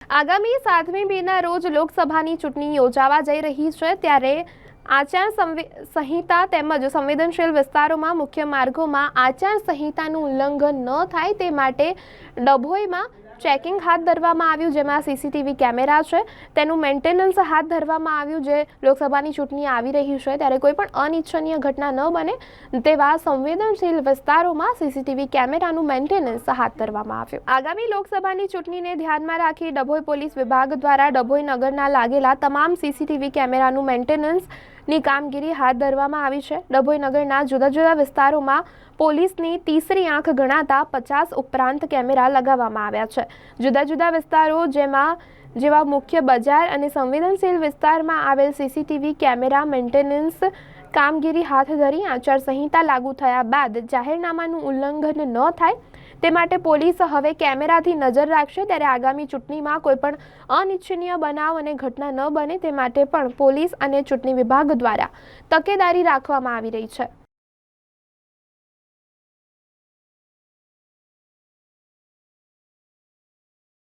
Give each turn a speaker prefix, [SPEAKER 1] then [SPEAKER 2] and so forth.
[SPEAKER 1] આગામી સાતમી મેના રોજ લોકસભાની ચૂંટણી યોજાવા જઈ રહી છે ત્યારે આચાર સંહિતા તેમજ સંવેદનશીલ વિસ્તારોમાં મુખ્ય માર્ગોમાં આચાર સંહિતાનું ઉલ્લંઘન ન થાય તે માટે ડભોઈમાં ચેકિંગ હાથ ધરવામાં આવ્યું, જેમાં સીસીટીવી કેમેરા છે, તેનું મેન્ટેનન્સ હાથ ધરવામાં આવ્યું, જે લોકસભાની ચૂંટણી આવી રહી છે, ત્યારે કોઈ પણ અનિચ્છનીય ઘટના ન બને, તેવા સંવેદનશીલ વિસ્તારોમાં સીસીટીવી કેમેરાનું મેન્ટેનન્સ હાથ ધરવામાં આવ્યું. આગામી લોકસભાની ચૂંટણીને ધ્યાનમાં રાખી ડભોઈ પોલીસ વિભાગ દ્વારા ડભોઈ નગરના લાગેલા તમામ સીસીટીવી કેમેરાનું મેન્ટેનન્સ ની કામગીરી હાથ ધરવામાં આવી છે. ડભોઈ નગરના જુદા જુદા વિસ્તારોમાં પોલીસની તીસરી આંખ ગણાતા પચાસ ઉપરાંત કેમેરા લગાવવામાં આવ્યા છે. જુદા જુદા વિસ્તારો જેમાં, જેવા મુખ્ય બજાર અને સંવેદનશીલ વિસ્તારમાં આવેલ સીસીટીવી કેમેરા મેન્ટેનન્સ કામગીરી હાથ ધરી આચારસંહિતા લાગુ થયા બાદ જાહેરનામાનું ઉલ્લંઘન ન થાય તે માટે પોલીસ હવે કેમેરાથી નજર રાખશે ત્યારે આગામી ચૂંટણીમાં કોઈપણ અનિચ્છનીય બનાવ અને ઘટના ન બને તે માટે પણ પોલીસ અને ચૂંટણી વિભાગ દ્વારા તકેદારી રાખવામાં આવી રહી છે.